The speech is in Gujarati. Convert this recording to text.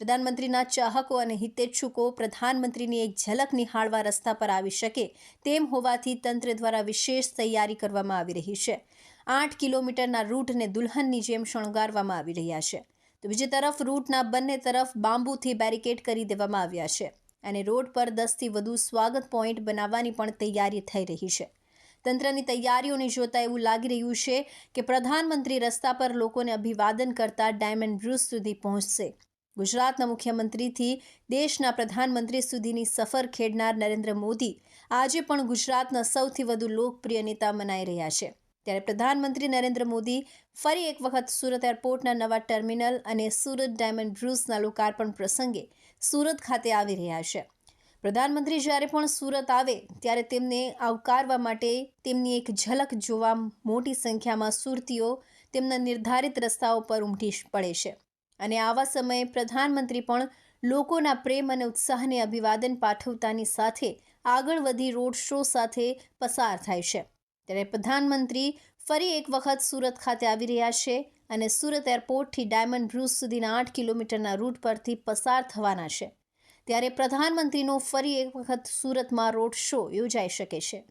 પ્રધાનમંત્રીના ચાહકો અને હિતેચ્છુકો પ્રધાનમંત્રીની એક ઝલક નિહાળવા રસ્તા પર આવી શકે તેમ હોવાથી તંત્ર દ્વારા વિશેષ તૈયારી કરવામાં આવી રહી છે. આઠ કિલોમીટરના રૂટને દુલ્હનની જેમ શણગારવામાં આવી રહ્યા છે. તો બીજી તરફ રૂટના બંને તરફ બાંબુથી બેરિકેડ કરી દેવામાં આવ્યા છે અને રોડ પર દસથી વધુ સ્વાગત પોઈન્ટ બનાવવાની પણ તૈયારી થઈ રહી છે. તંત્રની તૈયારીઓને જોતા એવું લાગી રહ્યું છે કે પ્રધાનમંત્રી રસ્તા પર લોકોને અભિવાદન કરતા ડાયમંડ બ્રુજ સુધી પહોંચશે. ગુજરાતના મુખ્યમંત્રીથી દેશના પ્રધાનમંત્રી સુધીની સફર ખેડનાર નરેન્દ્ર મોદી આજે પણ ગુજરાતના સૌથી વધુ લોકપ્રિય નેતા મનાઈ રહ્યા છે. ત્યારે પ્રધાનમંત્રી નરેન્દ્ર મોદી ફરી એક વખત સુરત એરપોર્ટના નવા ટર્મિનલ અને સુરત ડાયમંડ બ્રુઝના લોકાર્પણ પ્રસંગે સુરત ખાતે આવી રહ્યા છે. પ્રધાનમંત્રી જ્યારે પણ સુરત આવે ત્યારે તેમને આવકારવા માટે તેમની એક ઝલક જોવા મોટી સંખ્યામાં સુરતીઓ તેમના નિર્ધારિત રસ્તાઓ પર ઉમટી પડે છે. અને આવા સમયે પ્રધાનમંત્રી પણ લોકોના પ્રેમ અને ઉત્સાહને અભિવાદન પાઠવતાની સાથે આગળ વધી રોડ શો સાથે પસાર થાય છે. ત્યારે પ્રધાનમંત્રી ફરી એક વખત સુરત ખાતે આવી રહ્યા છે અને સુરત એરપોર્ટથી ડાયમંડ બ્રુઝ સુધીના આઠ કિલોમીટરના રૂટ પરથી પસાર થવાના છે. ત્યારે પ્રધાનમંત્રીનો ફરી એક વખત સુરતમાં રોડ શો યોજાઈ શકે છે.